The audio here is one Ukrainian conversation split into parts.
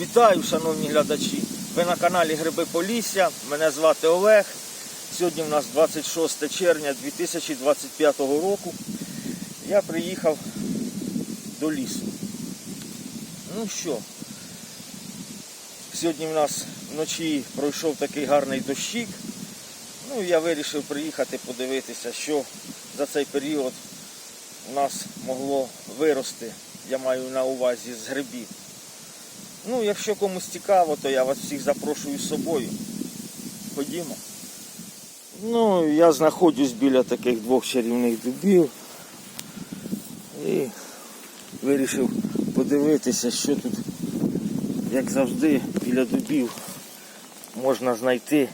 Вітаю, шановні глядачі! Ви на каналі Гриби Полісся. Мене звати Олег. Сьогодні у нас 26 червня 2025 року. Я приїхав до лісу. Ну що, сьогодні в нас вночі пройшов такий гарний дощик. Ну, я вирішив приїхати подивитися, що за цей період у нас могло вирости. Я маю на увазі з грибів. Ну, якщо комусь цікаво, то я вас всіх запрошую з собою. Ходімо. Ну, я знаходжусь біля таких двох чарівних дубів і вирішив подивитися, що тут, як завжди, біля дубів можна знайти.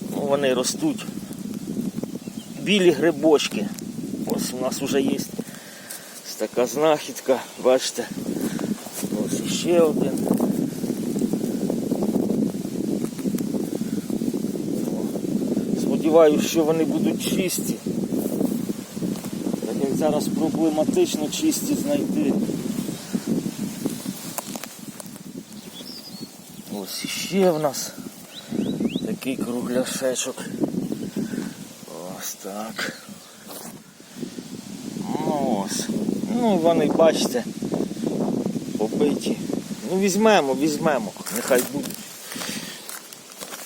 Ну, вони ростуть. Білі грибочки. Ось у нас вже є така знахідка, бачите. Іще один. Сподіваюсь, що вони будуть чисті. Так як зараз проблематично чисті знайти. Ось іще в нас такий кругляшечок. Ось так. Ну ось. Ну вони бачите побиті. Ну візьмемо, візьмемо, нехай будуть.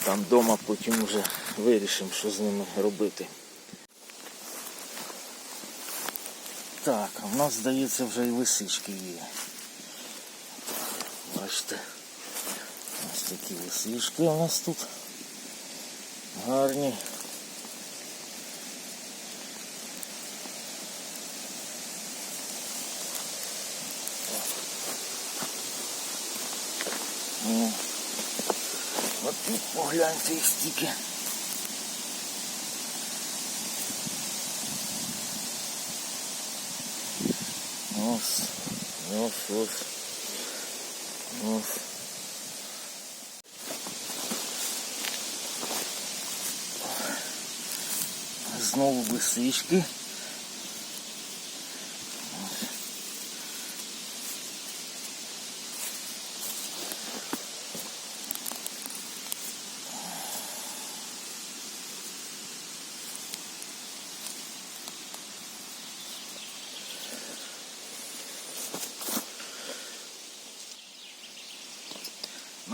Там вдома потім вже вирішимо, що з ними робити. Так, а в нас, здається, вже і лисички є. Бачите. Ось такі лисички у нас тут. Гарні. О. От тут погляньте їх стільки. Ось, ось, ось. Ось. Знову лисички.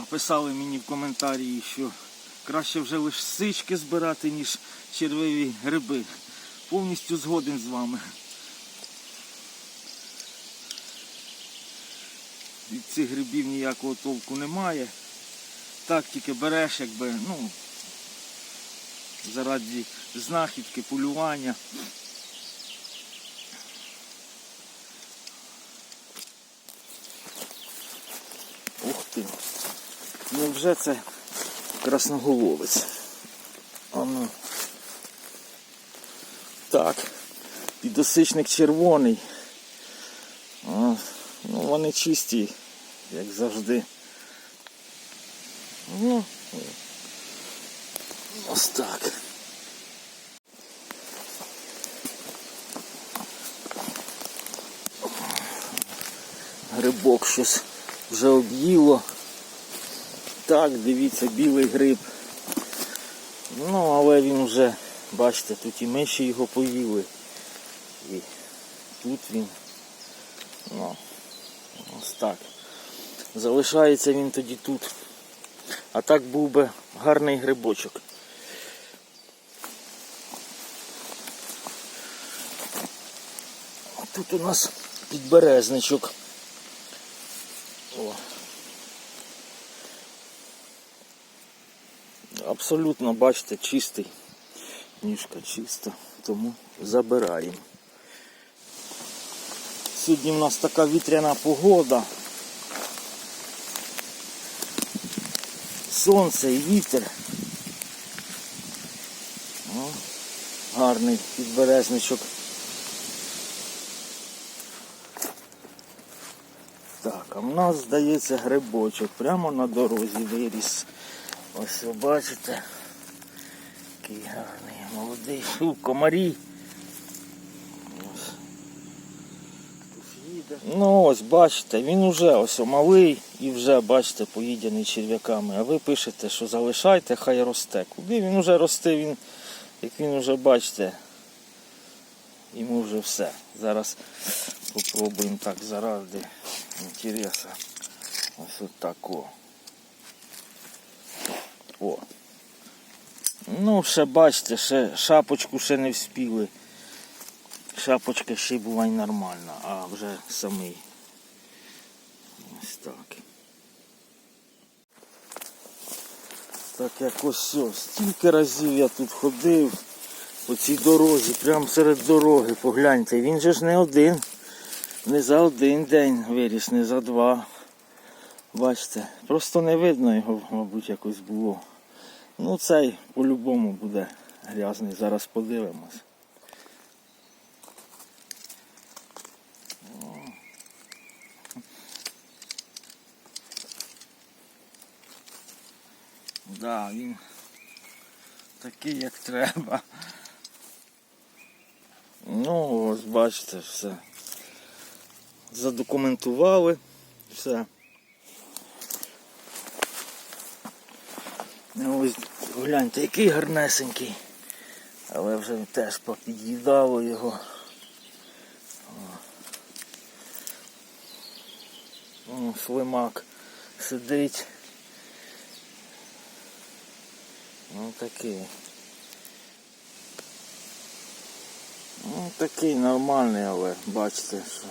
Написали мені в коментарі, що краще вже лише сички збирати, ніж червиві гриби. Повністю згоден з вами. Від цих грибів ніякого толку немає. Так тільки береш, якби, ну, заради знахідки, полювання. Ну вже це красноголовець. А ну. Так. Підосичник червоний. А, ну вони чисті, як завжди. Ну, ось так. Грибок щось вже об'їло. Так, дивіться, білий гриб. Ну, але він вже, бачите, тут і миші його поїли. І тут він. Ну, ось так. Залишається він тоді тут. А так був би гарний грибочок. Тут у нас підберезничок. О. Абсолютно, бачите, чистий. Ніжка чиста, тому забираємо. Сьогодні в нас така вітряна погода. Сонце і вітер. О, гарний підберезничок. Так, а в нас здається грибочок прямо на дорозі виріс. Ось ви бачите. Який гарний, молодий. Фу, комарі. Ось. Ну ось бачите, він уже ось малий і вже бачите поїдений черв'яками. А ви пишете, що залишайте, хай росте. Куди він уже росте, він, як він уже бачите, йому вже все. Зараз попробуємо так заради інтересу. Ось от так о. Ну, ще бачите, ще шапочку ще не вспіли. Шапочка ще була й нормальна, а вже самий. Ось так. Так якось все. Стільки разів я тут ходив по цій дорозі, прямо серед дороги, погляньте, він же ж не один. Не за один день виріс, не за два. Бачите, просто не видно його, мабуть, якось було. Ну цей по-любому буде грязний, зараз подивимось. Да, він такий, як треба. Ну, ось бачите, все. Задокументували, все. Ну, ось гляньте, який гарнесенький. Але вже теж попід'їдало його. О. Слимак сидить. Ну такий. Ну такий нормальний, але бачите, що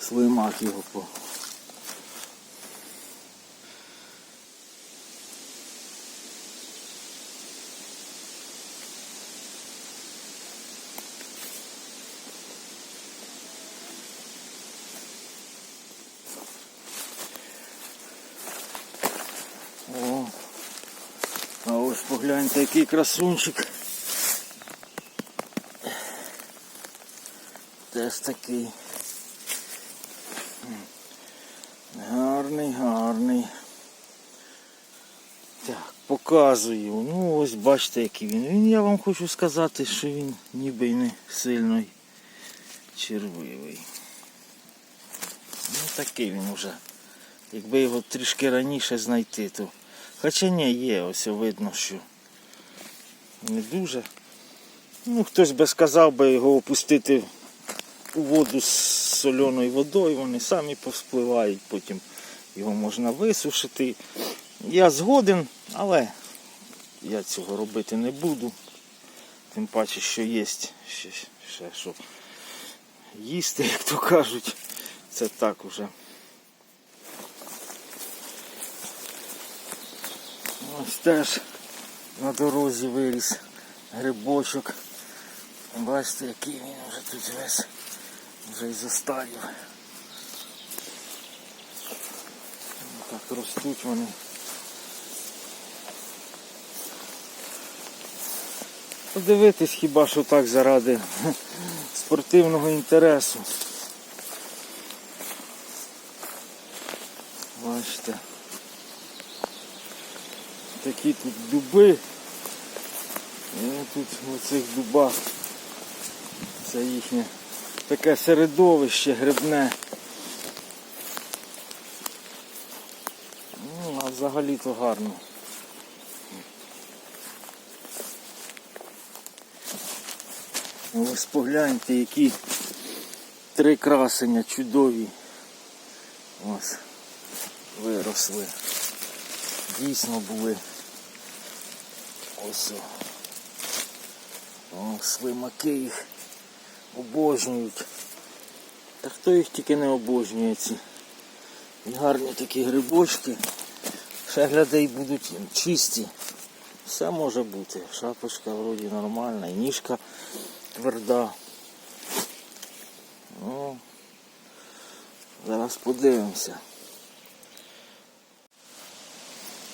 слимак його по. Погляньте, який красунчик. Теж такий. Гарний, гарний. Так, показую. Ну ось бачите, який він. Він я вам хочу сказати, що він ніби й не сильно червивий. Ну такий він уже. Якби його трішки раніше знайти, то. Хоча ні, є, ось видно, що не дуже. Ну, хтось би сказав би його опустити у воду з соленою водою, вони самі повспливають, потім його можна висушити. Я згоден, але я цього робити не буду. Тим паче, що є ще, ще що їсти, як то кажуть. Це так уже. Ось теж на дорозі виріс грибочок. Бачите, який він вже тут весь вже й застарів. Так ростуть вони. Подивитись хіба що так заради спортивного інтересу. Бачите. Такі тут дуби. І тут в цих дубах це їхнє таке середовище грибне. Ну, а взагалі то гарно. Ось погляньте, які три красення чудові. Ось виросли. Дійсно були. Ось. О, їх обожнюють. Та хто їх тільки не обожнює ці гарні такі грибочки. Ще глядай будуть чисті. Все може бути. Шапочка вроді нормальна, і ніжка тверда. Ну, зараз подивимося.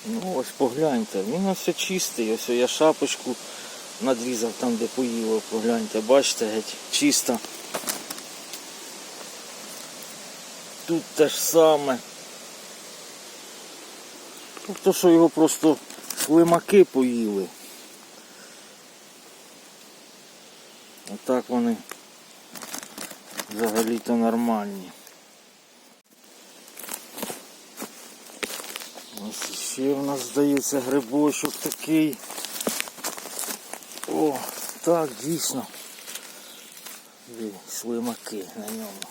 Ну ось погляньте, він ось чистий, ось я шапочку надрізав там, де поїло, погляньте, бачите, геть чисто. Тут те ж саме. Тобто, що його просто слимаки поїли. Отак вони взагалі-то нормальні. Ось ще в нас здається грибочок такий. О, так, дійсно. Слимаки на ньому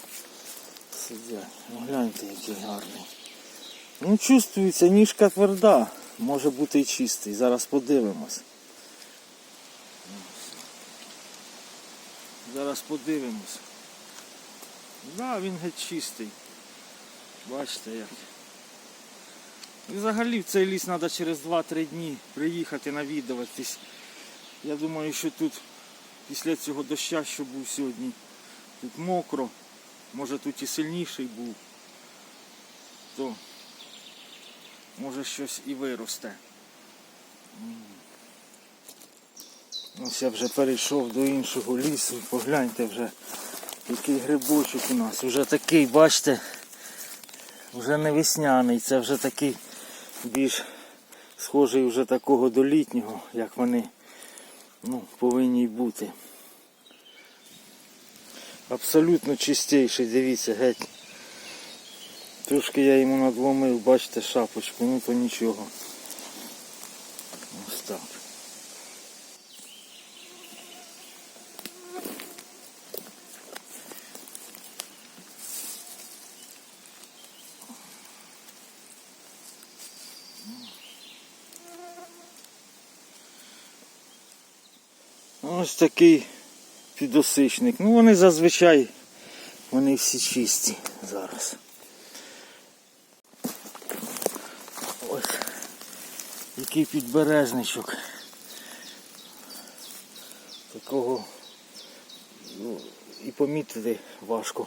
сидять. Ну гляньте, який гарний. Ну, чувствується, ніжка тверда. Може бути і чистий. Зараз подивимось. Зараз подивимось. Да, він геть чистий. Бачите як. І взагалі в цей ліс треба через 2-3 дні приїхати навідуватись. Я думаю, що тут після цього доща, що був сьогодні, тут мокро, може тут і сильніший був, то може щось і виросте. Ось я вже перейшов до іншого лісу. Погляньте вже, який грибочок у нас. Вже такий, бачите, вже не весняний, це вже такий більш схожий вже такого до літнього, як вони ну, повинні бути. Абсолютно чистіший, дивіться, геть. Трошки я йому надломив, бачите, шапочку, ну то нічого. Ось так. Ось такий підосичник. Ну вони зазвичай вони всі чисті зараз. Ось який підбережничок. Такого ну, і помітити важко.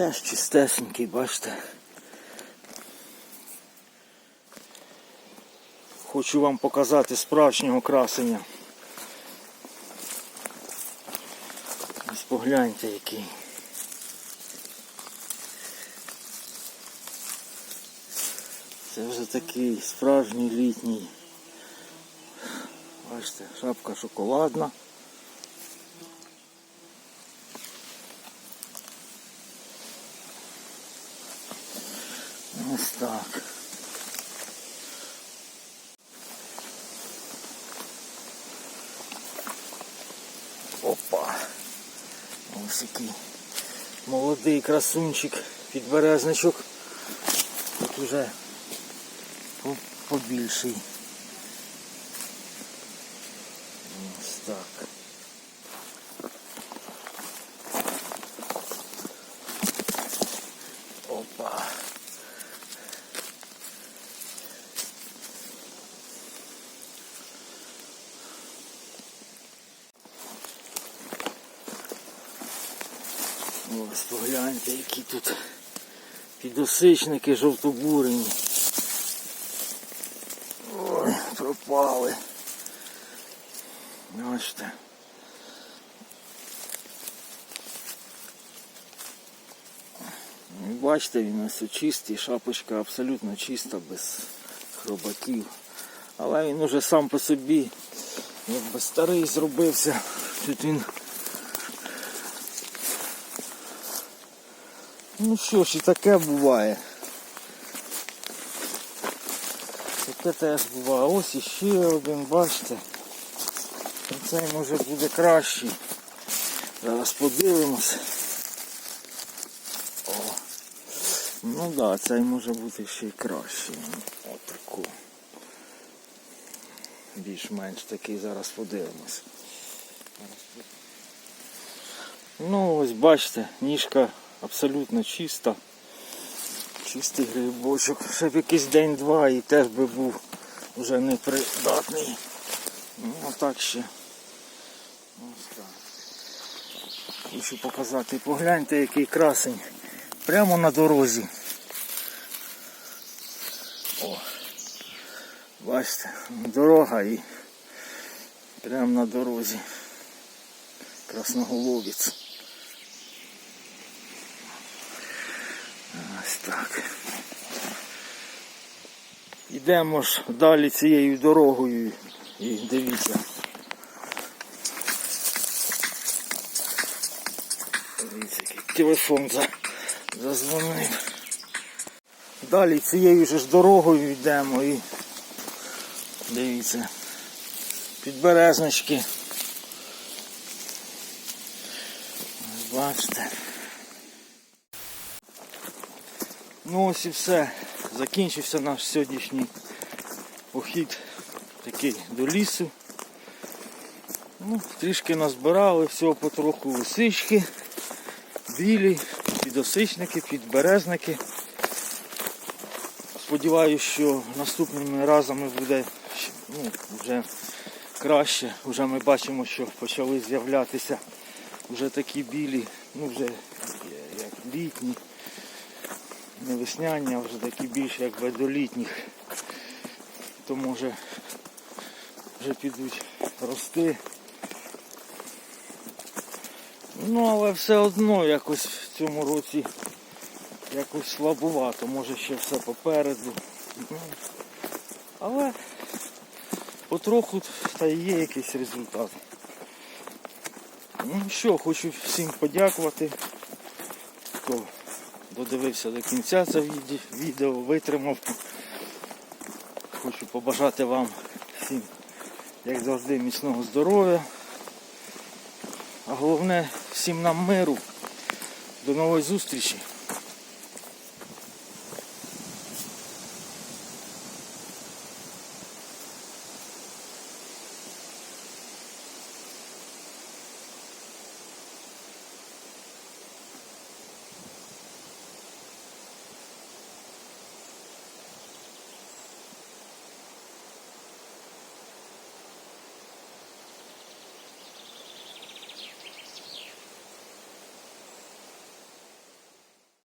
Теж чистесенький, бачите. Хочу вам показати справжнього красення. Ось погляньте який. Це вже такий справжній літній. Бачите, шапка шоколадна. Ось так. Опа. Ось який молодий красунчик, підберезничок. Тут уже побільший. Ось так. Опа. Ось погляньте, які тут підосичники жовтобурені. Ой, пропали. Бачите. Ну, Бачите, він ось чистий, шапочка абсолютно чиста, без хробаків. Але він уже сам по собі, якби старий зробився. Тут він Ну що ж, і таке буває. Таке теж буває. Ось іще один, бачите. Цей може буде кращий. Зараз подивимось. О. Ну так, да, цей може бути ще й кращий. Отаку. Більш-менш такий зараз подивимось. Ну ось бачите, ніжка абсолютно чиста. Чистий грибочок. Ще б якийсь день-два і теж би був вже непридатний. Ну а так ще. Ось так. Хочу показати. Погляньте, який красень. Прямо на дорозі. О. Бачите, дорога і прямо на дорозі. Красноголовець. Ось так. Йдемо ж далі цією дорогою і дивіться. Дивіться, який телефон за, зазвонив. Далі цією ж дорогою йдемо і дивіться. Підберезнички. Бачите. Ну ось і все. Закінчився наш сьогоднішній похід такий до лісу. Ну, трішки назбирали, всього потроху лисички, білі, підосичники, підберезники. Сподіваюсь, що наступними разами буде ну, вже краще. Вже ми бачимо, що почали з'являтися вже такі білі, ну вже як літні не весняні, а вже такі більш якби до літніх. То може вже підуть рости. Ну але все одно якось в цьому році якось слабувато, може ще все попереду. Ну, але потроху та є якийсь результат. Ну що, хочу всім подякувати, хто додивився до кінця це відео, витримав. Хочу побажати вам всім, як завжди, міцного здоров'я. А головне всім нам миру. До нової зустрічі.